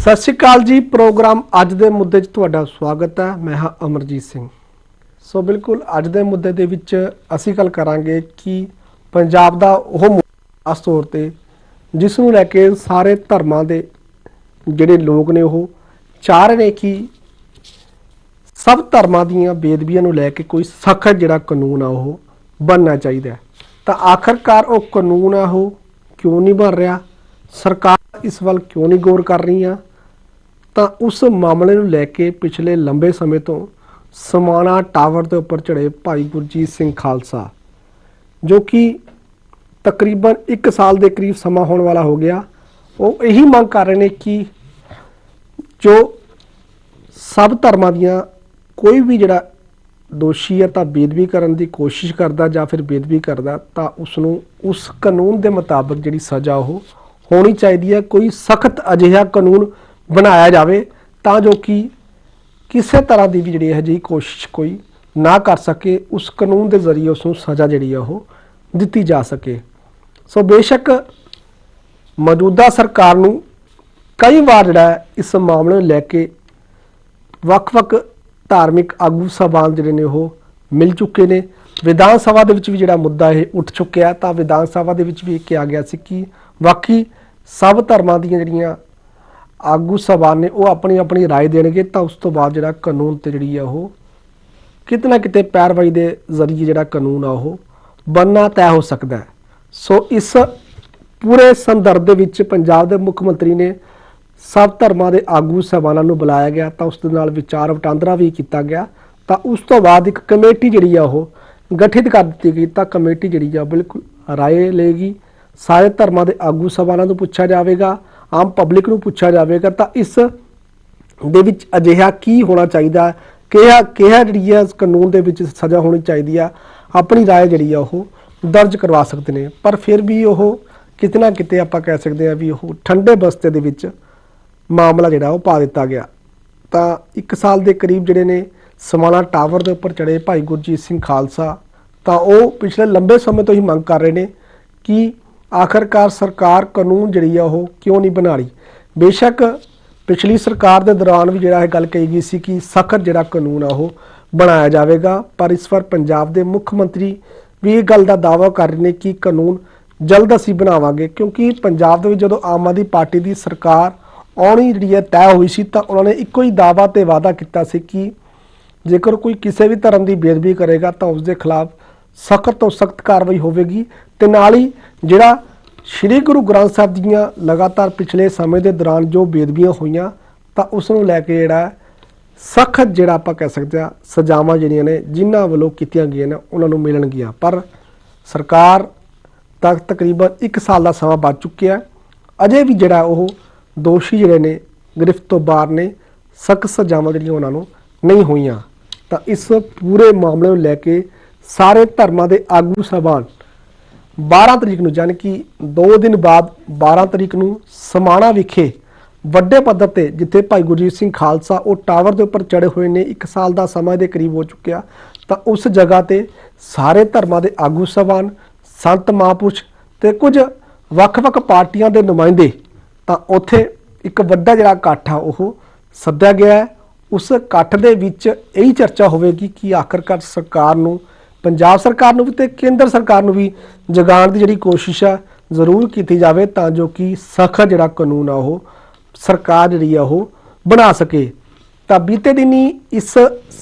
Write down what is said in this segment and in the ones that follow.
ਸਤਿ ਸ਼੍ਰੀ ਅਕਾਲ ਜੀ, ਪ੍ਰੋਗਰਾਮ ਅੱਜ ਦੇ ਮੁੱਦੇ 'ਚ ਤੁਹਾਡਾ ਸਵਾਗਤ ਹੈ। ਮੈਂ ਹਾਂ ਅਮਰਜੀਤ ਸਿੰਘ। ਸੋ ਬਿਲਕੁਲ ਅੱਜ ਦੇ ਮੁੱਦੇ ਦੇ ਵਿੱਚ ਅਸੀਂ ਗੱਲ ਕਰਾਂਗੇ ਕਿ ਪੰਜਾਬ ਦਾ ਉਹ ਮੁੱਦਾ ਖਾਸ ਤੌਰ ਤੇ ਜਿਸ ਨੂੰ ਲੈ ਕੇ ਸਾਰੇ ਧਰਮਾਂ ਦੇ ਜਿਹੜੇ ਲੋਕ ਨੇ ਉਹ ਚਾਹ ਰਹੇ ਨੇ ਕਿ ਸਭ ਧਰਮਾਂ ਦੀਆਂ ਬੇਦਬੀਆਂ ਨੂੰ ਲੈ ਕੇ ਕੋਈ ਸਖਤ ਜਿਹੜਾ ਕਾਨੂੰਨ ਆ ਉਹ ਬਣਨਾ ਚਾਹੀਦਾ ਤਾਂ ਆਖਰਕਾਰ ਉਹ ਕਾਨੂੰਨ ਆ ਉਹ ਕਿਉਂ ਨਹੀਂ ਬਣ ਰਿਹਾ? ਸਰਕਾਰ ਇਸ ਵੱਲ ਕਿਉਂ ਨਹੀਂ ਗੌਰ ਕਰ ਰਹੀ ਆ? ਤਾਂ ਉਸ ਮਾਮਲੇ ਨੂੰ ਲੈ ਕੇ ਪਿਛਲੇ ਲੰਬੇ ਸਮੇਂ ਤੋਂ ਸਮਾਣਾ ਟਾਵਰ ਦੇ ਉੱਪਰ ਚੜੇ ਭਾਈ ਗੁਰਜੀਤ ਸਿੰਘ ਖਾਲਸਾ, ਜੋ ਕਿ ਤਕਰੀਬਨ 1 ਸਾਲ ਦੇ ਕਰੀਬ ਸਮਾਂ ਹੋਣ ਵਾਲਾ ਹੋ ਗਿਆ। ਉਹ ਇਹੀ ਮੰਗ ਕਰ ਰਹੇ ਨੇ ਕਿ ਜੋ ਸਭ ਧਰਮਾਂ ਦੀਆਂ ਕੋਈ ਵੀ ਜਿਹੜਾ ਦੋਸ਼ੀ ਹੈ ਤਾਂ ਬੇਦਬੀ ਕਰਨ ਦੀ ਕੋਸ਼ਿਸ਼ ਕਰਦਾ ਜਾਂ ਫਿਰ ਬੇਦਬੀ ਕਰਦਾ ਤਾਂ ਉਸ ਨੂੰ ਉਸ ਕਾਨੂੰਨ ਦੇ ਮੁਤਾਬਕ ਜਿਹੜੀ ਸਜ਼ਾ ਉਹ ਹੋਣੀ ਚਾਹੀਦੀ ਹੈ। ਕੋਈ ਸਖਤ ਅਜਿਹਾ ਕਾਨੂੰਨ ਬਣਾਇਆ ਜਾਵੇ ਤਾਂ ਜੋ ਕਿ ਕਿਸੇ ਤਰ੍ਹਾਂ ਦੀ ਵੀ ਜਿਹੜੀ ਇਹ ਜਿਹੀ ਕੋਸ਼ਿਸ਼ ਕੋਈ ਨਾ ਕਰ ਸਕੇ, ਉਸ ਕਾਨੂੰਨ ਦੇ ਜ਼ਰੀਏ ਉਸ ਨੂੰ ਸਜ਼ਾ ਜਿਹੜੀ ਆ ਉਹ ਦਿੱਤੀ ਜਾ ਸਕੇ। ਸੋ ਬੇਸ਼ੱਕ ਮੌਜੂਦਾ ਸਰਕਾਰ ਨੂੰ ਕਈ ਵਾਰ ਜਿਹੜਾ ਇਸ ਮਾਮਲੇ ਨੂੰ ਲੈ ਕੇ ਵੱਖ-ਵੱਖ ਧਾਰਮਿਕ ਆਗੂ ਸਭਾਨ ਜਿਹੜੇ ਨੇ ਉਹ ਮਿਲ ਚੁੱਕੇ ਨੇ। ਵਿਧਾਨ ਸਭਾ ਦੇ ਵਿੱਚ ਵੀ ਜਿਹੜਾ ਮੁੱਦਾ ਇਹ ਉੱਠ ਚੁੱਕਿਆ, ਤਾਂ ਵਿਧਾਨ ਸਭਾ ਦੇ ਵਿੱਚ ਵੀ ਇਹ ਕਿਹਾ ਗਿਆ ਸੀ ਕਿ ਬਾਕੀ ਸਭ ਧਰਮਾਂ ਦੀਆਂ ਜਿਹੜੀਆਂ ਆਗੂ ਸਭਾ ਨੇ ਉਹ ਆਪਣੀ ਆਪਣੀ رائے ਦੇਣਗੇ ਤਾਂ ਉਸ ਤੋਂ ਬਾਅਦ ਜਿਹੜਾ ਕਾਨੂੰਨ ਤੇ ਜਿਹੜੀ ਆ ਉਹ ਕਿਤੇ ਨਾ ਕਿਤੇ ਪੈਰਵਾਈ ਦੇ ਜ਼ਰੀਏ ਜਿਹੜਾ ਕਾਨੂੰਨ ਆ ਉਹ ਬੰਨਾ ਤੈਅ ਹੋ ਸਕਦਾ ਹੈ ਸੋ ਇਸ ਪੂਰੇ ਸੰਦਰਭ ਦੇ ਵਿੱਚ ਪੰਜਾਬ ਦੇ ਮੁੱਖ ਮੰਤਰੀ ਨੇ ਸਭ ਧਰਮਾਂ ਦੇ ਆਗੂ ਸਭਾਨਾਂ ਨੂੰ ਬੁਲਾਇਆ ਗਿਆ ਤਾਂ ਉਸ ਦੇ ਨਾਲ ਵਿਚਾਰ ਵਟਾਂਦਰਾ ਵੀ ਕੀਤਾ ਗਿਆ ਤਾਂ ਉਸ ਤੋਂ ਬਾਅਦ ਇੱਕ ਕਮੇਟੀ ਜਿਹੜੀ ਆ ਉਹ ਗਠਿਤ ਕਰ ਦਿੱਤੀ ਗਈ ਤਾਂ ਕਮੇਟੀ ਜਿਹੜੀ ਆ ਬਿਲਕੁਲ ਰਾਏ ਲਏਗੀ ਸਾਰੇ ਧਰਮਾਂ ਦੇ ਆਗੂ ਸਭਾਨਾਂ ਨੂੰ ਪੁੱਛਿਆ ਜਾਵੇਗਾ ਆਮ ਪਬਲਿਕ ਨੂੰ ਪੁੱਛਿਆ ਜਾਵੇਗਾ ਤਾਂ ਇਸ ਦੇ ਵਿੱਚ ਅਜਿਹਾ ਕੀ ਹੋਣਾ ਚਾਹੀਦਾ ਕਿਹਾ ਕਿਹਾ ਜਿਹੜੀ ਹੈ ਇਸ ਕਾਨੂੰਨ ਦੇ ਵਿੱਚ ਸਜ਼ਾ ਹੋਣੀ ਚਾਹੀਦੀ ਆ ਆਪਣੀ رائے ਜਿਹੜੀ ਆ ਉਹ ਦਰਜ ਕਰਵਾ ਸਕਦੇ ਨੇ ਪਰ ਫਿਰ ਵੀ ਉਹ ਕਿਤੇ ਨਾ ਕਿਤੇ ਆਪਾਂ ਕਹਿ ਸਕਦੇ ਆ ਵੀ ਉਹ ਠੰਡੇ ਬਸਤੇ ਦੇ ਵਿੱਚ ਮਾਮਲਾ ਜਿਹੜਾ ਉਹ ਪਾ ਦਿੱਤਾ ਗਿਆ ਤਾਂ 1 ਸਾਲ ਦੇ ਕਰੀਬ ਜਿਹੜੇ ਨੇ ਸਮਾਣਾ ਟਾਵਰ ਦੇ ਉੱਪਰ ਚੜੇ ਭਾਈ ਗੁਰਜੀਤ ਸਿੰਘ ਖਾਲਸਾ ਤਾਂ ਉਹ ਪਿਛਲੇ ਲੰਬੇ ਸਮੇਂ ਤੋਂ ਹੀ ਮੰਗ ਕਰ ਰਹੇ ਨੇ ਕਿ ਆਖਰਕਾਰ ਸਰਕਾਰ ਕਾਨੂੰਨ ਜਿਹੜੀ ਆ ਉਹ ਕਿਉਂ ਨਹੀਂ ਬਣਾ ਰਹੀ? ਬੇਸ਼ੱਕ ਪਿਛਲੀ ਸਰਕਾਰ ਦੇ ਦੌਰਾਨ ਵੀ ਜਿਹੜਾ ਇਹ ਗੱਲ ਕਹੀ ਗਈ ਸੀ ਕਿ ਸਖਤ ਜਿਹੜਾ ਕਾਨੂੰਨ ਆ ਉਹ ਬਣਾਇਆ ਜਾਵੇਗਾ, ਪਰ ਇਸ ਵਾਰ ਪੰਜਾਬ ਦੇ ਮੁੱਖ ਮੰਤਰੀ ਵੀ ਇਹ ਗੱਲ ਦਾ ਦਾਅਵਾ ਕਰ ਰਹੇ ਨੇ ਕਿ ਕਾਨੂੰਨ ਜਲਦ ਅਸੀਂ ਬਣਾਵਾਂਗੇ, ਕਿਉਂਕਿ ਪੰਜਾਬ ਦੇ ਵਿੱਚ ਜਦੋਂ ਆਮ ਆਦਮੀ ਪਾਰਟੀ ਦੀ ਸਰਕਾਰ ਆਉਣੀ ਜਿਹੜੀ ਹੈ ਤੈਅ ਹੋਈ ਸੀ ਤਾਂ ਉਹਨਾਂ ਨੇ ਇੱਕੋ ਹੀ ਦਾਅਵਾ ਤੇ ਵਾਅਦਾ ਕੀਤਾ ਸੀ ਕਿ ਜੇਕਰ ਕੋਈ ਕਿਸੇ ਵੀ ਧਰਮ ਦੀ ਬੇਅਦਬੀ ਕਰੇਗਾ ਤਾਂ ਉਸ ਦੇ ਖਿਲਾਫ ਸਖਤ ਤੋਂ ਸਖਤ ਕਾਰਵਾਈ ਹੋਵੇਗੀ ਤੇ ਨਾਲ ਹੀ ਜਿਹੜਾ ਸ੍ਰੀ ਗੁਰੂ ਗ੍ਰੰਥ ਸਾਹਿਬ ਦੀਆਂ ਲਗਾਤਾਰ ਪਿਛਲੇ ਸਮੇਂ ਦੇ ਦੌਰਾਨ ਜੋ ਬੇਦਬੀਆਂ ਹੋਈਆਂ, ਤਾਂ ਉਸ ਨੂੰ ਲੈ ਕੇ ਜਿਹੜਾ ਸਖਤ ਜਿਹੜਾ ਆਪਾਂ ਕਹਿ ਸਕਦੇ ਆ ਸਜ਼ਾਵਾਂ ਜਿਹੜੀਆਂ ਨੇ, ਜਿਨ੍ਹਾਂ ਵੱਲੋਂ ਕੀਤੀਆਂ ਗਈਆਂ ਨੇ, ਉਹਨਾਂ ਨੂੰ ਮਿਲਣਗੀਆਂ ਪਰ ਸਰਕਾਰ ਤੱਕ ਤਕਰੀਬਨ 1 ਸਾਲ ਦਾ ਸਮਾਂ ਬਚ ਚੁੱਕਿਆ ਅਜੇ ਵੀ ਜਿਹੜਾ ਉਹ ਦੋਸ਼ੀ ਜਿਹੜੇ ਨੇ, ਗ੍ਰਿਫਤ ਤੋਂ ਬਾਹਰ ਨੇ, ਸਖਤ ਸਜ਼ਾਵਾਂ ਜਿਹੜੀਆਂ ਉਹਨਾਂ ਨੂੰ ਨਹੀਂ ਹੋਈਆਂ। ਤਾਂ ਇਸ ਪੂਰੇ ਮਾਮਲੇ ਨੂੰ ਲੈ ਕੇ ਸਾਰੇ ਧਰਮਾਂ ਦੇ ਆਗੂ ਸਭਾਨ 12 ਤਰੀਕ ਨੂੰ ਯਾਨੀ ਕਿ 2 ਦਿਨ ਬਾਅਦ 12 ਤਰੀਕ ਨੂੰ ਸਮਾਣਾ ਵਿਖੇ ਵੱਡੇ ਪੱਧਰ ਤੇ ਜਿੱਥੇ ਭਾਈ ਗੁਰਜੀਤ ਸਿੰਘ ਖਾਲਸਾ ਉਹ ਟਾਵਰ ਦੇ ਉੱਪਰ ਚੜੇ ਹੋਏ ਨੇ 1 ਸਾਲ ਦਾ ਸਮਾਂ ਦੇ ਕਰੀਬ ਹੋ ਚੁੱਕਿਆ, ਤਾਂ ਉਸ ਜਗ੍ਹਾ ਤੇ ਸਾਰੇ ਧਰਮਾਂ ਦੇ ਆਗੂ ਸਭਾਨ ਸੰਤ ਮਹਾਂਪੁਰਸ਼ ਤੇ ਕੁਝ ਵੱਖ-ਵੱਖ ਪਾਰਟੀਆਂ ਦੇ ਨੁਮਾਇੰਦੇ, ਤਾਂ ਉੱਥੇ ਇੱਕ ਵੱਡਾ ਜਿਹੜਾ ਇਕੱਠ ਆ ਉਹ ਸੱਦਿਆ ਗਿਆ ਹੈ। ਉਸ ਇਕੱਠ ਦੇ ਵਿੱਚ ਇਹੀ ਚਰਚਾ ਹੋਵੇਗੀ ਕਿ ਆਖਰਕਾਰ ਸਰਕਾਰ ਨੂੰ ਪੰਜਾਬ ਸਰਕਾਰ ਨੂੰ ਵੀ ਤੇ ਕੇਂਦਰ ਸਰਕਾਰ ਨੂੰ ਵੀ ਜਗਾਉਣ ਦੀ ਜਿਹੜੀ ਕੋਸ਼ਿਸ਼ ਆ, ਜ਼ਰੂਰ ਕੀਤੀ ਜਾਵੇ ਤਾਂ ਜੋ ਕਿ ਸਖਤ ਜਿਹੜਾ ਕਾਨੂੰਨ ਆ ਉਹ ਸਰਕਾਰ ਜਿਹੜੀ ਆ ਉਹ ਬਣਾ ਸਕੇ। ਤਾਂ ਬੀਤੇ ਦਿਨੀ ਇਸ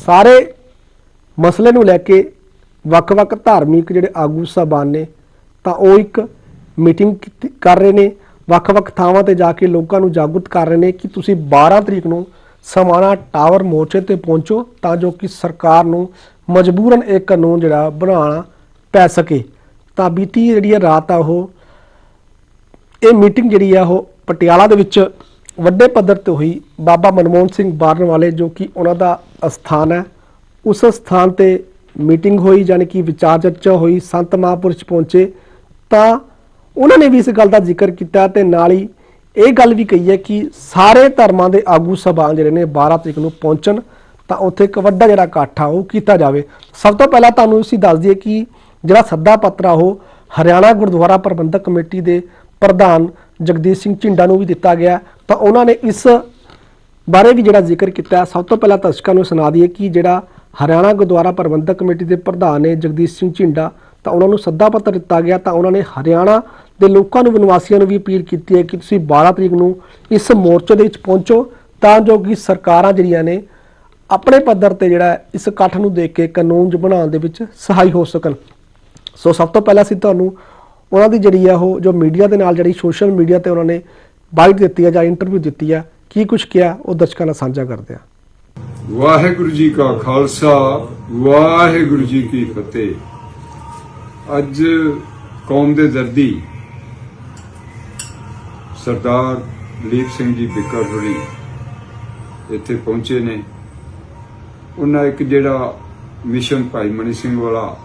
ਸਾਰੇ ਮਸਲੇ ਨੂੰ ਲੈ ਕੇ ਵੱਖ-ਵੱਖ ਧਾਰਮਿਕ ਜਿਹੜੇ ਆਗੂ ਸਾਹਿਬਾਨ ਨੇ ਤਾਂ ਉਹ ਇੱਕ ਮੀਟਿੰਗ ਕੀਤੀ- ਕਰ ਰਹੇ ਨੇ। ਵੱਖ-ਵੱਖ ਥਾਵਾਂ ਤੇ ਜਾ ਕੇ ਲੋਕਾਂ ਨੂੰ ਜਾਗਰੂਕ ਕਰ ਰਹੇ ਨੇ ਕਿ ਤੁਸੀਂ 12 ਤਰੀਕ ਨੂੰ ਸਮਾਣਾ ਟਾਵਰ ਮੋਰਚੇ ਤੇ ਪਹੁੰਚੋ ਤਾਂ ਜੋ ਕਿ ਸਰਕਾਰ ਨੂੰ ਮਜਬੂਰਨ ਇਹ ਕਾਨੂੰਨ ਜਿਹੜਾ ਬਣਾਉਣਾ ਪੈ ਸਕੇ। ਤਾਂ ਬੀਤੀ ਜਿਹੜੀ ਹੈ ਰਾਤ ਆ ਉਹ, ਇਹ ਮੀਟਿੰਗ ਜਿਹੜੀ ਆ ਉਹ ਪਟਿਆਲਾ ਦੇ ਵਿੱਚ ਵੱਡੇ ਪੱਧਰ ਤੇ ਹੋਈ। ਬਾਬਾ ਮਨਮੋਹਨ ਸਿੰਘ ਬਾਰਨ ਵਾਲੇ ਜੋ ਕਿ ਉਹਨਾਂ ਦਾ ਅਸਥਾਨ ਹੈ, ਉਸ ਸਥਾਨ ਤੇ ਮੀਟਿੰਗ ਹੋਈ, ਯਾਨੀ ਕਿ ਵਿਚਾਰ ਚਰਚਾ ਹੋਈ, ਸੰਤ ਮਹਾਂਪੁਰਸ਼ ਪਹੁੰਚੇ। ਤਾਂ ਉਹਨਾਂ ਨੇ ਵੀ ਇਸ ਗੱਲ ਦਾ ਜ਼ਿਕਰ ਕੀਤਾ ਤੇ ਨਾਲ ਹੀ ਇਹ ਗੱਲ ਵੀ ਕਹੀ ਹੈ ਕਿ ਸਾਰੇ ਧਰਮਾਂ ਦੇ ਆਗੂ ਸਭਾ ਜਿਹੜੇ ਨੇ 12 ਤਰੀਕ ਨੂੰ ਪਹੁੰਚਣ। ਤਾਂ ਉੱਥੇ ਇੱਕ ਵੱਡਾ ਜਿਹੜਾ ਇਕੱਠ ਆ, ਉਹ ਕੀਤਾ ਜਾਵੇ। ਸਭ ਤੋਂ ਪਹਿਲਾਂ ਤੁਹਾਨੂੰ ਅਸੀਂ ਦੱਸ ਦਈਏ ਕਿ ਜਿਹੜਾ ਸੱਦਾ ਪੱਤਰ ਆ, ਉਹ ਹਰਿਆਣਾ ਗੁਰਦੁਆਰਾ ਪ੍ਰਬੰਧਕ ਕਮੇਟੀ ਦੇ ਪ੍ਰਧਾਨ ਜਗਦੀਸ਼ ਸਿੰਘ ਝਿੰਡਾ ਨੂੰ ਵੀ ਦਿੱਤਾ ਗਿਆ। ਤਾਂ ਉਹਨਾਂ ਨੇ ਇਸ ਬਾਰੇ ਵੀ ਜਿਹੜਾ ਜ਼ਿਕਰ ਕੀਤਾ ਸਭ ਤੋਂ ਪਹਿਲਾਂ ਦਰਸ਼ਕਾਂ ਨੂੰ ਸੁਣਾ ਦਈਏ ਕਿ ਜਿਹੜਾ ਹਰਿਆਣਾ ਗੁਰਦੁਆਰਾ ਪ੍ਰਬੰਧਕ ਕਮੇਟੀ ਦੇ ਪ੍ਰਧਾਨ ਨੇ ਜਗਦੀਸ਼ ਸਿੰਘ ਝਿੰਡਾ, ਤਾਂ ਉਹਨਾਂ ਨੂੰ ਸੱਦਾ ਪੱਤਰ ਦਿੱਤਾ ਗਿਆ। ਤਾਂ ਉਹਨਾਂ ਨੇ ਹਰਿਆਣਾ ਦੇ ਲੋਕਾਂ ਨੂੰ, ਵਨਵਾਸੀਆਂ ਨੂੰ ਵੀ ਅਪੀਲ ਕੀਤੀ ਹੈ ਕਿ ਤੁਸੀਂ 12 ਤਰੀਕ ਨੂੰ ਇਸ ਮੋਰਚੇ ਦੇ ਵਿੱਚ ਪਹੁੰਚੋ, ਤਾਂ ਜੋ ਕਿ ਸਰਕਾਰਾਂ ਜਿਹੜੀਆਂ ਨੇ ਆਪਣੇ ਪੱਧਰ ਤੇ ਜਿਹੜਾ ਇਸ ਇਕੱਠ ਨੂੰ ਦੇਖ ਕੇ ਕਾਨੂੰਨ ਬਣਾਉਣ ਦੇ ਵਿੱਚ ਸਹਾਈ ਹੋ ਸਕਣ। ਸੋ ਸਭ ਤੋਂ ਪਹਿਲਾਂ ਅਸੀਂ ਤੁਹਾਨੂੰ ਉਹਨਾਂ ਦੀ ਜਿਹੜੀ ਆ ਉਹ ਜੋ ਮੀਡੀਆ ਦੇ ਨਾਲ ਜਿਹੜੀ ਸੋਸ਼ਲ ਮੀਡੀਆ ਤੇ ਉਹਨਾਂ ਨੇ ਬਾਈਟ ਦਿੱਤੀ ਹੈ ਜਾਂ ਇੰਟਰਵਿਊ ਦਿੱਤੀ ਹੈ ਕੀ ਕੁਝ ਕਿਹਾ, ਉਹ ਦਰਸ਼ਕਾਂ ਨਾਲ ਸਾਂਝਾ ਕਰਦੇ ਆ। ਵਾਹਿਗੁਰੂ ਜੀ ਕਾ ਖਾਲਸਾ, ਵਾਹਿਗੁਰੂ ਜੀ ਕੀ ਫਤਿਹ। ਅੱਜ ਕੌਮ ਦੇ ਦਰਦੀ ਸਰਦਾਰ ਦਲੀਪ ਸਿੰਘ ਜੀ ਬਿੱਕਰ ਹੋਰੀ ਇੱਥੇ ਪਹੁੰਚੇ ਨੇ। ਉਹਨਾਂ ਇੱਕ ਜਿਹੜਾ ਮਿਸ਼ਨ ਭਾਈ ਮਨੀ ਸਿੰਘ ਵਾਲਾ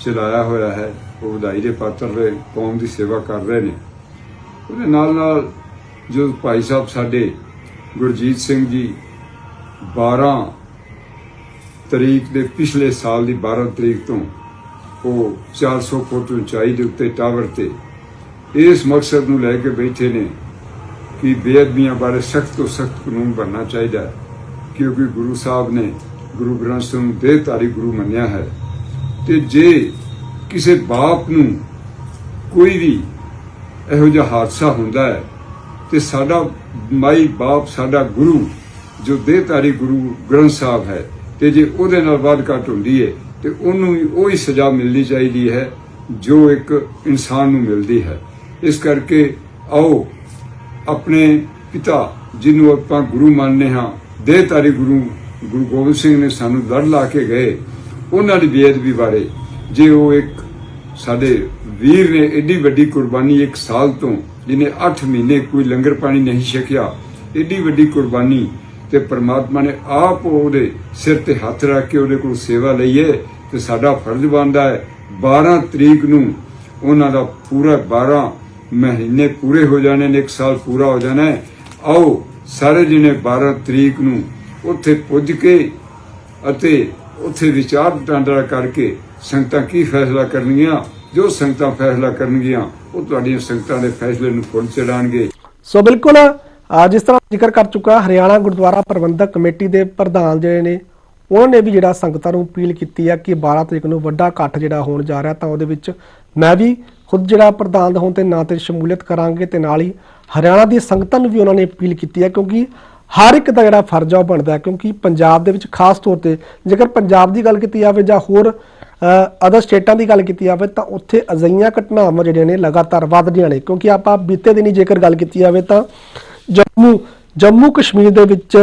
ਚਲਾਇਆ ਹੋਇਆ ਹੈ, ਉਹ ਵਧਾਈ ਦੇ ਪਾਤਰ ਨੇ ਕੌਮ ਦੀ ਸੇਵਾ ਕਰ ਰਹੇ ਨੇ। ਉਹਦੇ ਨਾਲ ਨਾਲ ਜੋ ਭਾਈ ਸਾਹਿਬ ਸਾਡੇ ਗੁਰਜੀਤ ਸਿੰਘ ਜੀ 12 ਤਰੀਕ ਦੇ ਪਿਛਲੇ ਸਾਲ ਦੀ 12 ਤਰੀਕ ਤੋਂ ਉਹ 400 ਫੁੱਟ ਉਚਾਈ ਦੇ ਉੱਤੇ ਟਾਵਰ ਤੇ ਇਸ ਮਕਸਦ ਨੂੰ ਲੈ ਕੇ ਬੈਠੇ ਨੇ ਕਿ ਬੇਅਦਬੀਆਂ ਬਾਰੇ ਸਖਤ ਤੋਂ ਸਖਤ ਕਾਨੂੰਨ ਬਣਨਾ ਚਾਹੀਦਾ ਕਿਉਂਕਿ ਗੁਰੂ ਸਾਹਿਬ ਨੇ ਗੁਰੂ ਗ੍ਰੰਥ ਸਾਹਿਬ ਨੂੰ ਦੇਹਧਾਰੀ ਗੁਰੂ ਮੰਨਿਆ ਹੈ। ਤੇ ਜੇ ਕਿਸੇ ਬਾਪ ਨੂੰ ਕੋਈ ਵੀ ਇਹੋ ਜਿਹਾ ਹਾਦਸਾ ਹੁੰਦਾ ਹੈ, ਤੇ ਸਾਡਾ ਮਾਈ ਬਾਪ, ਸਾਡਾ ਗੁਰੂ ਜੋ ਦੇਹਧਾਰੀ ਗੁਰੂ ਗ੍ਰੰਥ ਸਾਹਿਬ ਹੈ, ਤੇ ਜੇ ਉਹਦੇ ਨਾਲ ਵੱਧ ਘੱਟ ਹੁੰਦੀ ਹੈ, ਤੇ ਉਹਨੂੰ ਵੀ ਉਹੀ ਸਜ਼ਾ ਮਿਲਣੀ ਚਾਹੀਦੀ ਹੈ ਜੋ ਇੱਕ ਇਨਸਾਨ ਨੂੰ ਮਿਲਦੀ ਹੈ। ਇਸ ਕਰਕੇ ਆਓ ਆਪਣੇ ਪਿਤਾ ਜਿਹਨੂੰ ਆਪਾਂ ਗੁਰੂ ਮੰਨਦੇ ਹਾਂ, ਦੇਹਧਾਰੀ ਗੁਰੂ ਗੁਰੂ ਗੋਬਿੰਦ ਸਿੰਘ ਨੇ ਸਾਨੂੰ ਲੜ ਲਾ ਕੇ ਗਏ, ਉਹਨਾਂ ਦੀ ਬੇਅਦਬੀ ਬਾਰੇ। ਜੇ ਉਹ ਇੱਕ ਸਾਡੇ ਵੀਰ ਨੇ ਏਡੀ ਵੱਡੀ ਕੁਰਬਾਨੀ ਇੱਕ ਸਾਲ ਤੋਂ, ਜਿਹਨੇ 8 ਮਹੀਨੇ ਕੋਈ ਲੰਗਰ ਪਾਣੀ ਨਹੀਂ ਛਕਿਆ, ਏਡੀ ਵੱਡੀ ਕੁਰਬਾਨੀ ਤੇ ਪ੍ਰਮਾਤਮਾ ਨੇ ਆਪ ਉਹਦੇ ਸਿਰ ਤੇ ਹੱਥ ਰੱਖ ਕੇ ਉਹਦੇ ਕੋਲ ਸੇਵਾ ਲਈਏ ਤੇ ਸਾਡਾ ਫਰਜ਼ ਬਣਦਾ ਹੈ 12 ਤਰੀਕ ਨੂੰ ਉਹਨਾਂ ਦਾ ਪੂਰਾ 12 ਮਹੀਨੇ ਪੂਰੇ ਹੋ ਜਾਣੇ ਨੇ, ਇੱਕ ਸਾਲ ਪੂਰਾ ਹੋ ਜਾਣਾ ਹੈ। ਆਓ, ਸਾਰੇ ਜਿਹਨੇ 12 ਤਰੀਕ ਨੂੰ ਉੱਥੇ ਪੁੱਜ ਕੇ ਅਤੇ ਉੱਥੇ ਵਿਚਾਰ ਵਟਾਂਦਰਾ ਕਰਕੇ ਸੰਗਤਾਂ ਕੀ ਫੈਸਲਾ ਕਰਨਗੀਆਂ? ਜੋ ਸੰਗਤਾਂ ਫੈਸਲਾ ਕਰਨਗੀਆਂ, ਉਹ ਤੁਹਾਡੀਆਂ ਸੰਗਤਾਂ ਦੇ ਫੈਸਲੇ ਨੂੰ ਫੁੱਲ ਚੜਾਣਗੇ। ਸੋ ਬਿਲਕੁਲ ਜਿਸ ਤਰ੍ਹਾਂ ਜ਼ਿਕਰ ਕਰ ਚੁੱਕਾ, ਹਰਿਆਣਾ ਗੁਰਦੁਆਰਾ ਪ੍ਰਬੰਧਕ ਕਮੇਟੀ ਦੇ ਪ੍ਰਧਾਨ ਜਿਹੜੇ ਨੇ, ਉਹਨਾਂ ਨੇ ਵੀ ਜਿਹੜਾ ਸੰਗਤਾਂ ਨੂੰ ਅਪੀਲ ਕੀਤੀ ਹੈ ਕਿ 12 ਤਰੀਕ ਨੂੰ ਵੱਡਾ ਇਕੱਠ ਜਿਹੜਾ ਹੋਣ ਜਾ ਰਿਹਾ ਤਾਂ ਉਹਦੇ ਵਿੱਚ ਮੈਂ ਵੀ ਖੁਦ ਜਿਹੜਾ ਪ੍ਰਧਾਨ ਹੋਣ ਤੇ ਨਾਂ ਤੇ ਸ਼ਮੂਲੀਅਤ ਕਰਾਂਗੇ ਤੇ ਨਾਲ ਹੀ ਹਰਿਆਣਾ ਦੀ ਸੰਗਤਾਂ ਨੂੰ ਵੀ ਉਹਨਾਂ ਨੇ ਅਪੀਲ ਕੀਤੀ ਹੈ ਕਿਉਂਕਿ ਹਰ ਇੱਕ ਦਾ ਜਿਹੜਾ ਫਰਜ਼ ਆ ਉਹ ਬਣਦਾ ਹੈ, ਕਿਉਂਕਿ ਪੰਜਾਬ ਦੇ ਵਿੱਚ ਖਾਸ ਤੌਰ ਤੇ ਜੇਕਰ ਪੰਜਾਬ ਦੀ ਗੱਲ ਕੀਤੀ ਜਾਵੇ ਜਾਂ ਹੋਰ ਅਦਰ ਸਟੇਟਾਂ ਦੀ ਗੱਲ ਕੀਤੀ ਜਾਵੇ ਤਾਂ ਉੱਥੇ ਅਜਈਆਂ ਘਟਨਾਵਾਂ ਜਿਹੜੀਆਂ ਨੇ ਲਗਾਤਾਰ ਵੱਧ ਰਹੀਆਂ ਨੇ, ਕਿਉਂਕਿ ਆਪਾਂ ਬੀਤੇ ਦਿਨੀ ਜੇਕਰ ਗੱਲ ਕੀਤੀ ਜਾਵੇ ਤਾਂ ਜੰਮੂ ਜੰਮੂ ਕਸ਼ਮੀਰ ਦੇ ਵਿੱਚ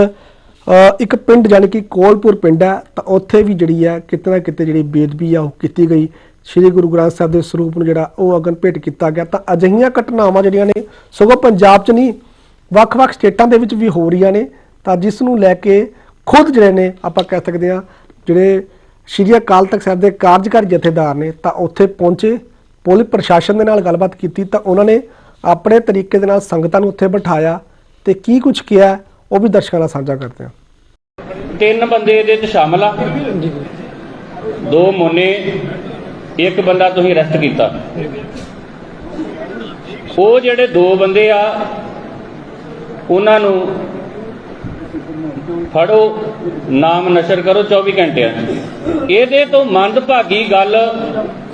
ਇੱਕ ਪਿੰਡ ਜਾਣੀ ਕਿ ਕੋਲਪੁਰ ਪਿੰਡ ਹੈ, ਤਾਂ ਉੱਥੇ ਵੀ ਜਿਹੜੀ ਹੈ ਕਿਤੇ ਨਾ ਕਿਤੇ ਜਿਹੜੀ ਬੇਦਬੀ ਆ ਉਹ ਕੀਤੀ ਗਈ। ਸ੍ਰੀ ਗੁਰੂ ਗ੍ਰੰਥ ਸਾਹਿਬ ਦੇ ਸਰੂਪ ਨੂੰ ਜਿਹੜਾ ਉਹ ਅਗਨ ਭੇਟ ਕੀਤਾ ਗਿਆ, ਤਾਂ ਅਜਿਹੀਆਂ ਘਟਨਾਵਾਂ ਜਿਹੜੀਆਂ ਨੇ ਸਗੋਂ ਪੰਜਾਬ 'ਚ ਨਹੀਂ ਵੱਖ-ਵੱਖ ਸਟੇਟਾਂ ਦੇ ਵਿੱਚ ਵੀ ਹੋ ਰਹੀਆਂ ਨੇ, ਤਾਂ ਜਿਸ ਨੂੰ ਲੈ ਕੇ ਖੁਦ ਜਿਹੜੇ ਨੇ ਆਪਾਂ ਕਹਿ ਸਕਦੇ ਹਾਂ, ਜਿਹੜੇ ਸ਼੍ਰੀ ਅਕਾਲ ਤਖਤ ਸਾਹਿਬ ਦੇ ਕਾਰਜਕਾਰੀ ਜਥੇਦਾਰ ਨੇ, ਤਾਂ ਉੱਥੇ ਪਹੁੰਚੇ ਪੁਲਿਸ ਪ੍ਰਸ਼ਾਸਨ ਦੇ ਨਾਲ ਗੱਲਬਾਤ ਕੀਤੀ, ਤਾਂ ਉਹਨਾਂ ਨੇ ਆਪਣੇ ਤਰੀਕੇ ਦੇ ਨਾਲ ਸੰਗਤਾਂ ਨੂੰ ਉੱਥੇ ਬਿਠਾਇਆ ਤੇ ਕੀ ਕੁਝ ਕਿਹਾ, ਉਹ ਵੀ ਦਰਸ਼ਕਾਂ ਨਾਲ ਸਾਂਝਾ ਕਰਦੇ ਹਾਂ। ਤਿੰਨ ਬੰਦੇ ਇਹਦੇ ਚ ਸ਼ਾਮਲ ਆ। ਦੋ ਮੋਨੇ, ਇੱਕ ਬੰਦਾ ਤੁਸੀਂ ਅਰੈਸਟ ਕੀਤਾ। ਉਹ ਜਿਹੜੇ ਦੋ ਬੰਦੇ ਆ ਉਹਨਾਂ ਨੂੰ ਫੜੋ, ਨਾਮ ਨਸ਼ਰ ਕਰੋ 24 ਘੰਟਿਆਂ ਇਹਦੇ ਤੋਂ ਮੰਦਭਾਗੀ ਗੱਲ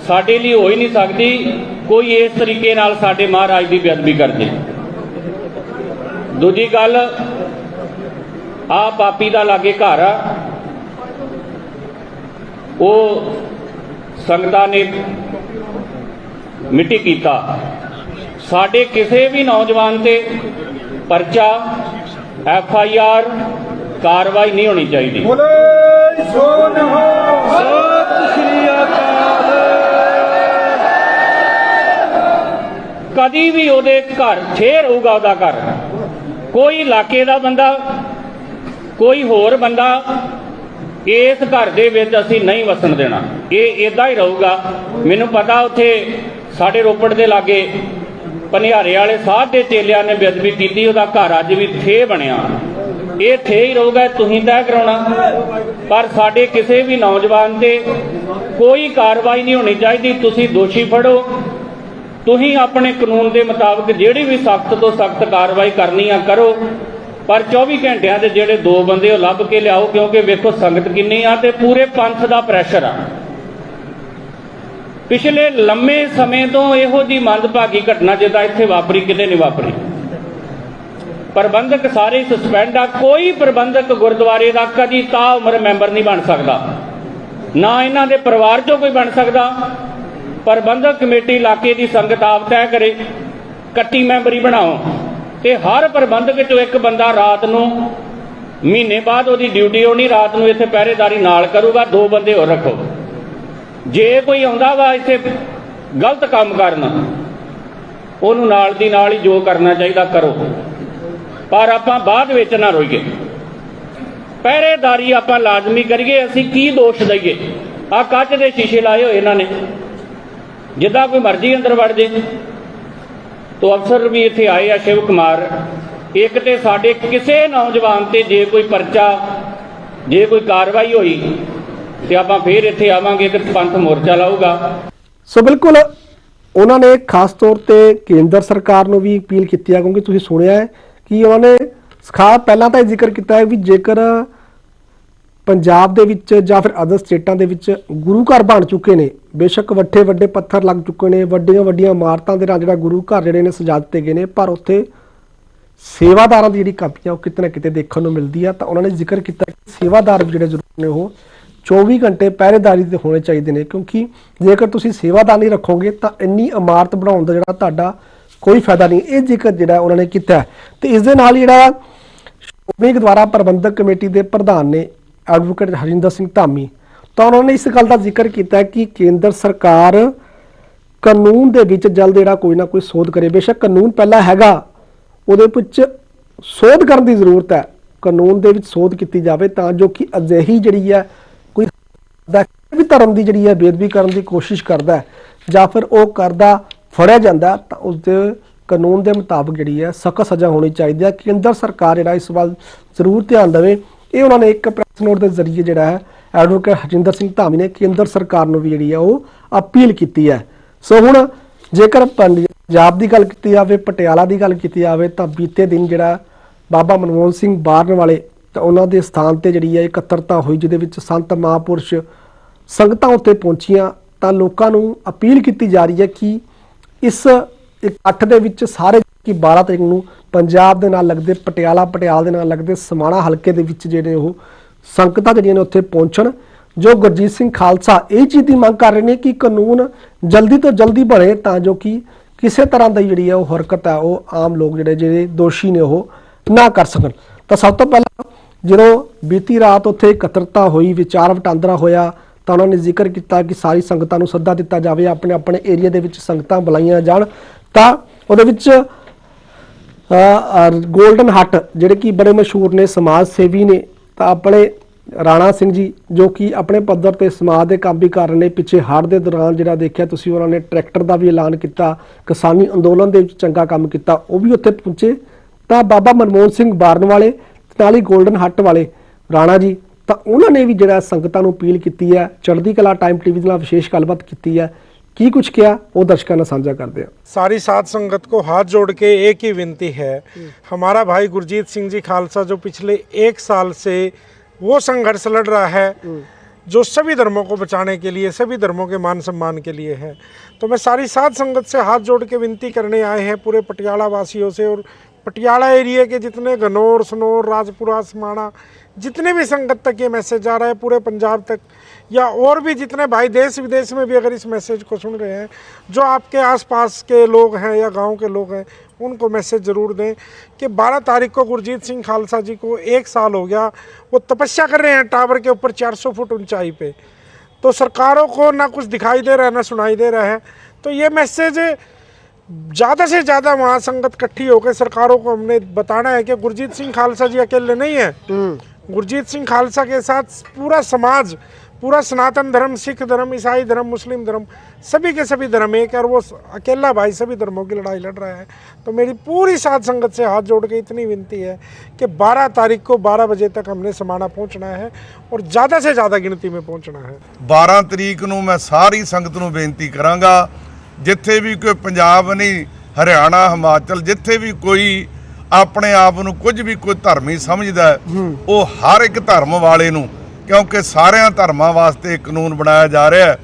ਸਾਡੇ ਲਈ ਹੋ ਹੀ ਨਹੀਂ ਸਕਦੀ, ਕੋਈ ਇਸ ਤਰੀਕੇ ਨਾਲ ਸਾਡੇ ਮਹਾਰਾਜ ਦੀ ਬੇਅਦਬੀ ਕਰਦੇ। ਦੂਜੀ ਗੱਲ ਆ ਪਾਪੀ ਦਾ ਲਾਗੇ ਘਰ ਆ। ਉਹ ਸੰਗਤਾਂ ਨੇ ਮਿੱਟੀ ਕੀਤਾ। ਸਾਡੇ ਕਿਸੇ ਵੀ ਨੌਜਵਾਨ ਤੇ ਪਰਚਾ ਐਫ ਆਈ ਆਰ ਕਾਰਵਾਈ ਨਹੀਂ ਹੋਣੀ ਚਾਹੀਦੀ। ਕਦੀ ਵੀ ਉਹਦੇ ਘਰ ਫੇਰ ਹੋਊਗਾ ਉਹਦਾ ਘਰ। ਕੋਈ ਇਲਾਕੇ ਦਾ ਬੰਦਾ ਕੋਈ ਹੋਰ ਬੰਦਾ ਇਸ ਘਰ ਦੇ ਵਿੱਚ ਅਸੀਂ ਨਹੀਂ ਵਸਣ ਦੇਣਾ। ਇਹ ਇਦਾਂ ਹੀ ਰਹੂਗਾ। ਮੈਨੂੰ ਪਤਾ ਉੱਥੇ ਸਾਡੇ ਰੋਪੜ ਦੇ ਲਾਗੇ ਪਨਿਆਰੇ ਵਾਲੇ ਸਾਧ ਦੇ ਚੇਲਿਆਂ ਨੇ ਬੇਅਦਬੀ ਕੀਤੀ, ਉਹਦਾ ਘਰ ਅੱਜ ਵੀ ਥੇ ਬਣਿਆ। ਇਹ ਥੇ ਹੀ ਰਹੂਗਾ ਤੁਸੀਂ ਤੈਅ ਕਰਾਉਣਾ। ਪਰ ਸਾਡੇ ਕਿਸੇ ਵੀ ਨੌਜਵਾਨ ਤੇ ਕੋਈ ਕਾਰਵਾਈ ਨਹੀਂ ਹੋਣੀ ਚਾਹੀਦੀ, ਤੁਸੀਂ ਦੋਸ਼ੀ ਫੜੋ। ਤੁਸੀਂ ਆਪਣੇ ਕਾਨੂੰਨ ਦੇ ਮੁਤਾਬਕ ਜਿਹੜੀ ਵੀ ਸਖਤ ਤੋਂ ਸਖਤ ਕਾਰਵਾਈ ਕਰਨੀ ਆ, ਕਰੋ। ਪਰ 24 ਘੰਟਿਆਂ ਦੇ ਜਿਹੜੇ ਦੋ ਬੰਦੇ ਉਹ ਲੱਭ ਕੇ ਲਿਆਓ, ਕਿਉਂਕਿ ਵੇਖੋ ਸੰਗਤ ਕਿੰਨੀ ਆ ਤੇ ਪੂਰੇ ਪੰਥ ਦਾ ਪ੍ਰੈਸ਼ਰ ਆ। ਪਿਛਲੇ ਲੰਮੇ ਸਮੇਂ ਤੋਂ ਇਹੋ ਜੀ ਮੰਦਭਾਗੀ ਘਟਨਾ ਜਿੱਦਾਂ ਇੱਥੇ ਵਾਪਰੀ, ਕਿਤੇ ਨਹੀਂ ਵਾਪਰੀ। ਪ੍ਰਬੰਧਕ ਸਾਰੇ ਸਸਪੈਂਡ ਆ, ਕੋਈ ਪ੍ਰਬੰਧਕ ਗੁਰਦੁਆਰੇ ਦਾ ਕਦੀ ਤਾਂ ਉਮਰ ਮੈਂਬਰ ਨਹੀਂ ਬਣ ਸਕਦਾ। ਨਾ ਇਹਨਾਂ ਦੇ ਪਰਿਵਾਰ ਚੋਂ ਕੋਈ ਬਣ ਸਕਦਾ। ਪ੍ਰਬੰਧਕ ਕਮੇਟੀ ਇਲਾਕੇ ਦੀ ਸੰਗਤ ਆਪ ਤੈਅ ਕਰੇ 31 ਮੈਂਬਰੀ ਬਣਾਓ। ਤੇ ਹਰ ਪ੍ਰਬੰਧਕ ਚੋਂ ਇੱਕ ਬੰਦਾ ਰਾਤ ਨੂੰ, ਮਹੀਨੇ ਬਾਅਦ ਉਹਦੀ ਡਿਊਟੀ ਹੋਣੀ, ਰਾਤ ਨੂੰ ਇੱਥੇ ਪਹਿਰੇਦਾਰੀ ਨਾਲ ਕਰੂਗਾ, ਦੋ ਬੰਦੇ ਹੋਰ ਰੱਖੋ। ਜੇ ਕੋਈ ਆਉਂਦਾ ਵਾ ਇੱਥੇ ਗਲਤ ਕੰਮ ਕਰਨ, ਉਹਨੂੰ ਨਾਲ ਦੀ ਨਾਲ ਹੀ ਜੋ ਕਰਨਾ ਚਾਹੀਦਾ ਕਰੋ। ਪਰ ਆਪਾਂ ਬਾਅਦ ਵਿੱਚ ਨਾ ਰੋਈਏ। ਪਹਿਰੇਦਾਰੀ ਆਪਾਂ ਲਾਜ਼ਮੀ ਕਰੀਏ, ਅਸੀਂ ਕੀ ਦੋਸ਼ ਦਈਏ? ਆ ਕੱਚ ਦੇ ਸ਼ੀਸ਼ੇ ਲਾਏ ਹੋਏ ਇਹਨਾਂ ਨੇ। ਜਿੱਦਾਂ ਕੋਈ ਮਰਜ਼ੀ ਅੰਦਰ ਵੜ ਜੇ। ਤੋ ਅਫਸਰ ਵੀ ਇੱਥੇ ਆਏ ਆ, ਸ਼ਿਵ ਕੁਮਾਰ। ਇੱਕ ਤੇ ਸਾਡੇ ਕਿਸੇ ਨੌਜਵਾਨ ਤੇ ਜੇ ਕੋਈ ਪਰਚਾ, ਜੇ ਕੋਈ ਕਾਰਵਾਈ ਹੋਈ ਤੇ ਆਪਾਂ ਫੇਰ ਇੱਥੇ ਆਵਾਂਗੇ ਤੇ ਪੰਥ ਮੋਰਚਾ ਲਾਊਗਾ। ਸੋ ਬਿਲਕੁਲ, ਉਹਨਾਂ ਨੇ ਖਾਸ ਤੌਰ ਤੇ ਕੇਂਦਰ ਸਰਕਾਰ ਨੂੰ ਵੀ ਅਪੀਲ ਕੀਤੀ ਹੈ ਕਿਉਂਕਿ ਤੁਸੀਂ ਸੁਣਿਆ ਹੈ ਕਿ ਉਹਨਾਂ ਨੇ ਖਾ ਪਹਿਲਾਂ ਤਾਂ ਇਹ ਜ਼ਿਕਰ ਕੀਤਾ ਹੈ ਵੀ ਜੇਕਰ ਪੰਜਾਬ ਦੇ ਵਿੱਚ ਜਾਂ ਫਿਰ ਅਦਰ ਸਟੇਟਾਂ ਦੇ ਵਿੱਚ ਗੁਰੂ ਘਰ ਬਣ ਚੁੱਕੇ ਨੇ, ਬੇਸ਼ੱਕ ਵੱਡੇ ਵੱਡੇ ਪੱਥਰ ਲੱਗ ਚੁੱਕੇ ਨੇ, ਵੱਡੀਆਂ ਵੱਡੀਆਂ ਇਮਾਰਤਾਂ ਦੇ ਨਾਲ ਜਿਹੜਾ ਗੁਰੂ ਘਰ ਜਿਹੜੇ ਨੇ ਸਜਾ ਦਿੱਤੇ ਗਏ ਨੇ, ਪਰ ਉੱਥੇ ਸੇਵਾਦਾਰਾਂ ਦੀ ਜਿਹੜੀ ਕਾਪੀ ਆ ਉਹ ਕਿਤੇ ਨਾ ਕਿਤੇ ਦੇਖਣ ਨੂੰ ਮਿਲਦੀ ਆ, ਤਾਂ ਉਹਨਾਂ ਨੇ ਜ਼ਿਕਰ ਕੀਤਾ ਕਿ ਸੇਵਾਦਾਰ ਵੀ ਜਿਹੜੇ ਜ਼ਰੂਰ ਨੇ ਉਹ 24 ਘੰਟੇ ਪਹਿਰੇਦਾਰੀ ਤੇ ਹੋਣੇ ਚਾਹੀਦੇ ਨੇ, ਕਿਉਂਕਿ ਜੇਕਰ ਤੁਸੀਂ ਸੇਵਾਦਾਰ ਨਹੀਂ ਰੱਖੋਗੇ ਤਾਂ ਇੰਨੀ ਇਮਾਰਤ ਬਣਾਉਣ ਦਾ ਜਿਹੜਾ ਤੁਹਾਡਾ ਕੋਈ ਫਾਇਦਾ ਨਹੀਂ ਇਹ ਜ਼ਿਕਰ ਜਿਹੜਾ ਉਹਨਾਂ ਨੇ ਕੀਤਾ ਹੈ। ਤੇ ਇਸ ਦੇ ਨਾਲ ਹੀ ਜਿਹੜਾ ਸ਼੍ਰੋਮਣੀ ਗੁਰਦੁਆਰਾ ਪ੍ਰਬੰਧਕ ਕਮੇਟੀ ਦੇ ਪ੍ਰਧਾਨ ਨੇ ਐਡਵੋਕੇਟ ਹਰਿੰਦਰ ਸਿੰਘ ਧਾਮੀ, ਤਾਂ ਉਹਨਾਂ ਨੇ ਇਸ ਗੱਲ ਦਾ ਜ਼ਿਕਰ ਕੀਤਾ ਕਿ ਕੇਂਦਰ ਸਰਕਾਰ ਕਾਨੂੰਨ ਦੇ ਵਿੱਚ ਜਲਦ ਜਿਹੜਾ ਕੋਈ ਨਾ ਕੋਈ ਸੋਧ ਕਰੇ ਬੇਸ਼ੱਕ ਕਾਨੂੰਨ ਪਹਿਲਾਂ ਹੈਗਾ, ਉਹਦੇ ਵਿੱਚ ਸੋਧ ਕਰਨ ਦੀ ਜ਼ਰੂਰਤ ਹੈ ਕਾਨੂੰਨ ਦੇ ਵਿੱਚ ਸੋਧ ਕੀਤੀ ਜਾਵੇ ਤਾਂ ਜੋ ਕਿ ਅਜਿਹੀ ਜਿਹੜੀ ਹੈ ਕੋਈ ਵੀ ਧਰਮ ਦੀ ਜਿਹੜੀ ਹੈ ਬੇਦਬੀ ਕਰਨ ਦੀ ਕੋਸ਼ਿਸ਼ ਕਰਦਾ ਹੈ ਜਾਂ ਫਿਰ ਉਹ ਕਰਦਾ, ਫੜਿਆ ਜਾਂਦਾ, ਤਾਂ ਉਸ ਦੇ ਕਾਨੂੰਨ ਦੇ ਮੁਤਾਬਕ ਜਿਹੜੀ ਹੈ ਸਖਤ ਸਜ਼ਾ ਹੋਣੀ ਚਾਹੀਦੀ ਹੈ। ਕੇਂਦਰ ਸਰਕਾਰ ਜਿਹੜਾ ਇਸ ਵੱਲ ਜ਼ਰੂਰ ਧਿਆਨ ਦੇਵੇ। ਇਹ ਉਹਨਾਂ ਨੇ ਇੱਕ ਪ੍ਰੈਸ ਨੋਟ ਦੇ ਜ਼ਰੀਏ ਜਿਹੜਾ ਹੈ ਐਡਵੋਕੇਟ ਹਰਜਿੰਦਰ ਸਿੰਘ ਧਾਮੀ ਨੇ ਕੇਂਦਰ ਸਰਕਾਰ ਨੂੰ ਵੀ ਜਿਹੜੀ ਹੈ ਉਹ ਅਪੀਲ ਕੀਤੀ ਹੈ। ਸੋ ਹੁਣ ਜੇਕਰ ਪੰਜਾਬ ਦੀ ਗੱਲ ਕੀਤੀ ਜਾਵੇ, ਪਟਿਆਲਾ ਦੀ ਗੱਲ ਕੀਤੀ ਜਾਵੇ, ਤਾਂ ਬੀਤੇ ਦਿਨ ਜਿਹੜਾ ਬਾਬਾ ਮਨਮੋਹਨ ਸਿੰਘ ਬਾਰਨ ਵਾਲੇ ਤਾਂ ਉਹਨਾਂ ਦੇ ਸਥਾਨ ਤੇ ਜਿਹੜੀ ਹੈ ਇਕੱਤਰਤਾ ਹੋਈ, ਜਿਹਦੇ ਵਿੱਚ ਸੰਤ ਮਹਾਂਪੁਰਸ਼ ਸੰਗਤਾਂ ਉੱਤੇ ਪਹੁੰਚੀਆਂ, ਤਾਂ ਲੋਕਾਂ ਨੂੰ ਅਪੀਲ ਕੀਤੀ ਜਾ ਰਹੀ ਹੈ ਕਿ ਇਸ ਇਕੱਠ ਦੇ ਵਿੱਚ ਸਾਰੇ ਕਿ 12 ਤਰੀਕ ਨੂੰ ਪੰਜਾਬ ਦੇ ਨਾਲ ਲੱਗਦੇ ਪਟਿਆਲਾ ਪਟਿਆਲਾ ਦੇ ਨਾਲ ਲੱਗਦੇ ਸਮਾਣਾ ਹਲਕੇ ਦੇ ਵਿੱਚ ਜਿਹੜੇ ਉਹ ਸੰਗਤਾਂ ਜਿਹੜੀਆਂ ਨੇ ਉੱਥੇ ਪਹੁੰਚਣ, ਜੋ ਗੁਰਜੀਤ ਸਿੰਘ ਖਾਲਸਾ ਇਹ ਚੀਜ਼ ਦੀ ਮੰਗ ਕਰ ਰਹੇ ਨੇ ਕਿ ਕਾਨੂੰਨ ਜਲਦੀ ਤੋਂ ਜਲਦੀ ਬਣੇ ਤਾਂ ਜੋ ਕਿ ਕਿਸੇ ਤਰ੍ਹਾਂ ਦੀ ਜਿਹੜੀ ਹੈ ਉਹ ਹਰਕਤ ਹੈ, ਉਹ ਆਮ ਲੋਕ ਜਿਹੜੇ ਜਿਹੜੇ ਦੋਸ਼ੀ ਨੇ ਉਹ ਨਾ ਕਰ ਸਕਣ। ਤਾਂ ਸਭ ਤੋਂ ਪਹਿਲਾਂ ਜਦੋਂ ਬੀਤੀ ਰਾਤ ਉੱਥੇ ਇਕੱਤਰਤਾ ਹੋਈ, ਵਿਚਾਰ ਵਟਾਂਦਰਾ ਹੋਇਆ, ਤਾਂ ਉਹਨਾਂ ਨੇ ਜ਼ਿਕਰ ਕੀਤਾ ਕਿ ਸਾਰੀ ਸੰਗਤਾਂ ਨੂੰ ਸੱਦਾ ਦਿੱਤਾ ਜਾਵੇ, ਆਪਣੇ ਆਪਣੇ ਏਰੀਆ ਦੇ ਵਿੱਚ ਸੰਗਤਾਂ ਬੁਲਾਈਆਂ ਜਾਣ, ਤਾਂ ਉਹਦੇ ਵਿੱਚ ਗੋਲਡਨ ਹੱਟ ਜਿਹੜੇ ਕਿ ਬੜੇ ਮਸ਼ਹੂਰ ਨੇ, ਸਮਾਜ ਸੇਵੀ ਨੇ, ਤਾਂ ਆਪਣੇ ਰਾਣਾ ਸਿੰਘ ਜੀ, ਜੋ ਕਿ ਆਪਣੇ ਪੱਧਰ ਤੇ ਸਮਾਜ ਦੇ ਕੰਮ ਵੀ ਕਰ ਰਹੇ ਨੇ, ਪਿੱਛੇ ਹੜ੍ਹ ਦੇ ਦੌਰਾਨ ਜਿਹੜਾ ਦੇਖਿਆ ਤੁਸੀਂ, ਉਹਨਾਂ ਨੇ ਟਰੈਕਟਰ ਦਾ ਵੀ ਐਲਾਨ ਕੀਤਾ, ਕਿਸਾਨੀ ਅੰਦੋਲਨ ਦੇ ਵਿੱਚ ਚੰਗਾ ਕੰਮ ਕੀਤਾ, ਉਹ ਵੀ ਉੱਥੇ ਪਹੁੰਚੇ। ਤਾਂ ਬਾਬਾ ਮਨਮੋਹਨ ਸਿੰਘ ਬਾਰਨ ਵਾਲੇ ਨਾਲ ਹੀ ਗੋਲਡਨ ਹੱਟ ਵਾਲੇ ਰਾਣਾ ਜੀ ਤਾਂ ਉਹਨਾਂ ਨੇ ਵੀ ਜਿਹੜਾ ਸੰਗਤਾਂ ਨੂੰ ਅਪੀਲ ਕੀਤੀ ਹੈ ਚੜ੍ਹਦੀ ਕਲਾ ਟਾਈਮ ਟੀਵੀ ਦੇ ਨਾਲ ਵਿਸ਼ੇਸ਼ ਗੱਲਬਾਤ ਕੀਤੀ ਹੈ ਕੀ ਕੁਝ ਕਿਹਾ ਉਹ ਦਰਸ਼ਕਾਂ ਨਾਲ ਸਾਂਝਾ ਕਰਦੇ ਆ सारी साध संगत को हाथ जोड़ के एक ही विनती है हमारा भाई गुरजीत सिंह जी खालसा जो पिछले एक साल से वो संघर्ष लड़ रहा है जो सभी धर्मों को बचाने के लिए सभी धर्मों के मान सम्मान के लिए है तो मैं सारी साध संगत से हाथ जोड़ के विनती करने आए हैं पूरे पटियाला वासियों से और पटियाला एरिया के जितने गनौर सनौर राजपुरा समाणा जितने भी संगत तक ये मैसेज जा रहा है, पूरे पंजाब तक, या और भी जितने भाई देश विदेश में भी अगर इस मैसेज को सुन रहे हैं, जो आपके आसपास के लोग हैं या गाँव के लोग हैं, उनको मैसेज ज़रूर दें कि 12 तारीख को गुरजीत सिंह खालसा जी को एक साल हो गया, वो तपस्या कर रहे हैं टावर के ऊपर 400 फुट ऊंचाई पे। तो सरकारों को ना कुछ दिखाई दे रहा है, ना सुनाई दे रहा है। तो ये मैसेज ज़्यादा से ज़्यादा महासंगत इकट्ठी होकर सरकारों को हमने बताना है कि गुरजीत सिंह खालसा जी अकेले नहीं है गुरजीत सिंह खालसा के साथ पूरा समाज पूरा सनातन धर्म सिख धर्म ईसाई धर्म मुस्लिम धर्म सभी के सभी धर्म एक है और वो अकेला भाई सभी धर्मों की लड़ाई लड़ रहा है तो मेरी पूरी साध संगत से हाथ जोड़ के इतनी विनती है कि 12 तारीख को 12 बजे तक हमने समाना पहुंचना है और ज़्यादा से ज़्यादा गिनती में पहुंचना है 12 ਤਰੀਕ ਨੂੰ ਮੈਂ ਸਾਰੀ ਸੰਗਤ ਨੂੰ ਬੇਨਤੀ ਕਰਾਂਗਾ ਜਿੱਥੇ ਵੀ ਕੋਈ ਪੰਜਾਬ ਨਹੀਂ ਹਰਿਆਣਾ ਹਿਮਾਚਲ ਜਿੱਥੇ ਵੀ ਕੋਈ ਆਪਣੇ ਆਪ ਨੂੰ ਕੁਝ ਵੀ ਕੋਈ ਧਰਮੀ ਸਮਝਦਾ ਉਹ ਹਰ ਇੱਕ ਧਰਮ ਵਾਲੇ ਨੂੰ ਕਿਉਂਕਿ ਸਾਰਿਆਂ ਧਰਮਾਂ ਵਾਸਤੇ ਕਾਨੂੰਨ ਬਣਾਇਆ ਜਾ ਰਿਹਾ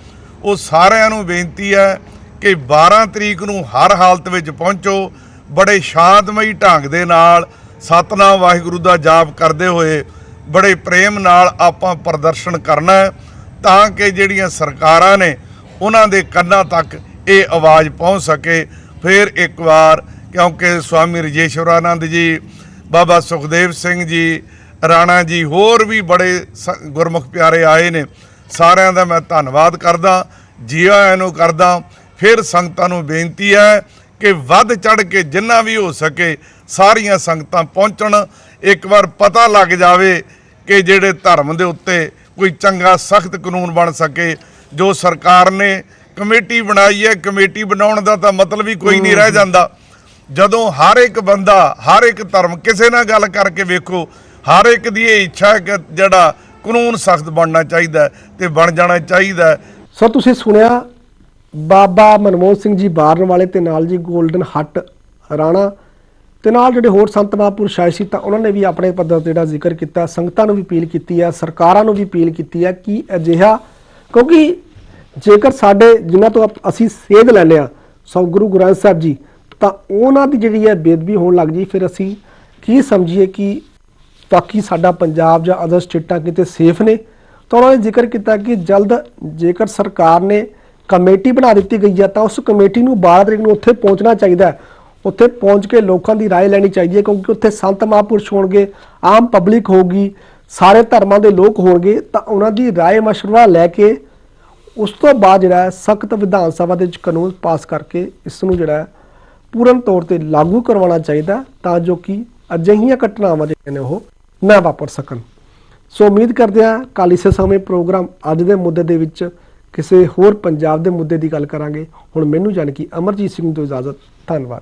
ਉਹ ਸਾਰਿਆਂ ਨੂੰ ਬੇਨਤੀ ਹੈ ਕਿ 12 ਤਰੀਕ ਨੂੰ ਹਰ ਹਾਲਤ ਵਿੱਚ ਪਹੁੰਚੋ ਬੜੇ ਸ਼ਾਂਤਮਈ ਢੰਗ ਦੇ ਨਾਲ ਸਤਨਾਮ ਵਾਹਿਗੁਰੂ ਦਾ ਜਾਪ ਕਰਦੇ ਹੋਏ ਬੜੇ ਪ੍ਰੇਮ ਨਾਲ ਆਪਾਂ ਪ੍ਰਦਰਸ਼ਨ ਕਰਨਾ ਤਾਂ ਕਿ ਜਿਹੜੀਆਂ ਸਰਕਾਰਾਂ ਨੇ ਉਹਨਾਂ ਦੇ ਕੰਨਾਂ ਤੱਕ ਇਹ ਆਵਾਜ਼ ਪਹੁੰਚ ਸਕੇ, ਫਿਰ ਇੱਕ ਵਾਰ, ਕਿਉਂਕਿ ਸਵਾਮੀ ਰਜੇਸ਼ਵਰਾਨੰਦ ਜੀ, ਬਾਬਾ ਸੁਖਦੇਵ ਸਿੰਘ ਜੀ, ਰਾਣਾ ਜੀ ਹੋਰ ਵੀ ਬੜੇ ਸ- ਗੁਰਮੁਖ ਪਿਆਰੇ ਆਏ ਨੇ। ਸਾਰਿਆਂ ਦਾ ਮੈਂ ਧੰਨਵਾਦ ਕਰਦਾ ਜੀ ਆਇਆਂ ਨੂੰ ਕਰਦਾ। ਫਿਰ ਸੰਗਤਾਂ ਨੂੰ ਬੇਨਤੀ ਹੈ ਕਿ ਵੱਧ ਚੜ ਕੇ ਜਿੰਨਾ ਵੀ ਹੋ ਸਕੇ, ਸਾਰੀਆਂ ਸੰਗਤਾਂ ਪਹੁੰਚਣ। ਇੱਕ ਵਾਰ ਪਤਾ ਲੱਗ ਜਾਵੇ ਕਿ ਜਿਹੜੇ ਧਰਮ ਦੇ ਉੱਤੇ ਕੋਈ ਚੰਗਾ, ਸਖਤ ਕਾਨੂੰਨ ਬਣ ਸਕੇ, ਜੋ ਸਰਕਾਰ ਨੇ ਕਮੇਟੀ ਬਣਾਈ ਹੈ ਕਮੇਟੀ ਬਣਾਉਣ ਦਾ ਤਾਂ ਮਤਲਬ ਹੀ ਕੋਈ ਨਹੀਂ ਰਹਿ ਜਾਂਦਾ। ਜਦੋਂ ਹਰ ਇੱਕ ਬੰਦਾ ਹਰ ਇੱਕ ਧਰਮ ਕਿਸੇ ਨਾਲ ਗੱਲ ਕਰਕੇ ਵੇਖੋ ਹਰ ਇੱਕ ਦੀ ਇਹ ਇੱਛਾ ਹੈ ਕਿ ਜਿਹੜਾ ਕਾਨੂੰਨ ਸਖਤ ਬਣਨਾ ਚਾਹੀਦਾ ਤੇ ਬਣ ਜਾਣਾ ਚਾਹੀਦਾ ਸੋ ਤੁਸੀਂ ਸੁਣਿਆ ਬਾਬਾ ਮਨਮੋਹਨ ਸਿੰਘ ਜੀ ਬਾਰਨ ਵਾਲੇ ਤੇ ਨਾਲ ਜੀ 골ਡਨ ਹੱਟ ਰਾਣਾ ਤੇ ਨਾਲ ਜਿਹੜੇ ਹੋਰ ਸੰਤ ਮਹਾਂਪੁਰਸ਼ ਸ਼ਾਇਦ ਸੀ ਤਾਂ ਉਹਨਾਂ ਨੇ ਵੀ ਆਪਣੇ ਪੱਧਰ ਤੇ ਜਿਹੜਾ ਜ਼ਿਕਰ ਕੀਤਾ ਸੰਗਤਾਂ ਨੂੰ ਵੀ ਅਪੀਲ ਕੀਤੀ ਹੈ ਸਰਕਾਰਾਂ ਨੂੰ ਵੀ ਅਪੀਲ ਕੀਤੀ ਹੈ ਕਿ ਅਜਿਹਾ ਕਿਉਂਕਿ ਜੇਕਰ ਸਾਡੇ ਜਿਨ੍ਹਾਂ ਤੋਂ ਆਪ- ਅਸੀਂ ਸੇਧ ਲੈਂਦੇ ਆ ਸੋ ਗੁਰੂ ਗ੍ਰੰਥ ਸਾਹਿਬ ਜੀ ਤਾਂ ਉਹਨਾਂ ਦੀ ਜਿਹੜੀ ਹੈ ਬੇਦਬੀ ਹੋਣ ਲੱਗ ਜੀ ਫਿਰ ਅਸੀਂ ਕੀ ਸਮਝੀਏ ਕਿ ਬਾਕੀ ਸਾਡਾ ਪੰਜਾਬ ਜਾਂ ਅਦਰ ਸਟੇਟਾਂ ਕਿਤੇ ਸੇਫ ਨੇ ਤਾਂ ਉਹਨਾਂ ਨੇ ਜ਼ਿਕਰ ਕੀਤਾ ਕਿ ਜਲਦ ਜੇਕਰ ਸਰਕਾਰ ਨੇ ਕਮੇਟੀ ਬਣਾ ਦਿੱਤੀ ਗਈ ਹੈ ਤਾਂ ਉਸ ਕਮੇਟੀ ਨੂੰ 12 ਤਰੀਕ ਨੂੰ ਉੱਥੇ ਪਹੁੰਚਣਾ ਚਾਹੀਦਾ ਹੈ ਉੱਥੇ ਪਹੁੰਚ ਕੇ ਲੋਕਾਂ ਦੀ رائے ਲੈਣੀ ਚਾਹੀਦੀ ਹੈ ਕਿਉਂਕਿ ਉੱਥੇ ਸੰਤ ਮਹਾਂਪੁਰਸ਼ ਹੋਣਗੇ ਆਮ ਪਬਲਿਕ ਹੋਊਗੀ ਸਾਰੇ ਧਰਮਾਂ ਦੇ ਲੋਕ ਹੋਣਗੇ ਤਾਂ ਉਹਨਾਂ ਦੀ رائے مشورہ ਲੈ ਕੇ ਉਸ ਤੋਂ ਬਾਅਦ ਜਿਹੜਾ ਸਖਤ ਵਿਧਾਨ ਸਭਾ ਦੇ ਵਿੱਚ ਕਾਨੂੰਨ ਪਾਸ ਕਰਕੇ ਇਸ ਨੂੰ ਜਿਹੜਾ ਪੂਰਨ ਤੌਰ ਤੇ ਲਾਗੂ ਕਰਵਾਉਣਾ ਚਾਹੀਦਾ ਤਾਂ ਜੋ ਕਿ ਅਜਿਹੀਆਂ ਘਟਨਾਵਾਂ ਜਿਹੜੀਆਂ ਨੇ ਉਹ ਨਾ ਵਾਪਰ ਸਕਣ। ਸੋ ਉਮੀਦ ਕਰਦੇ ਹਾਂ ਕੱਲ੍ਹ ਇਸੇ ਸਮੇਂ ਪ੍ਰੋਗਰਾਮ ਅੱਜ ਦੇ ਮੁੱਦੇ ਦੇ ਵਿੱਚ ਕਿਸੇ ਹੋਰ ਪੰਜਾਬ ਦੇ ਮੁੱਦੇ ਦੀ ਗੱਲ ਕਰਾਂਗੇ। ਹੁਣ ਮੈਨੂੰ ਜਾਣ ਕਿ ਅਮਰਜੀਤ ਸਿੰਘ ਤੋਂ ਇਜਾਜ਼ਤ। ਧੰਨਵਾਦ।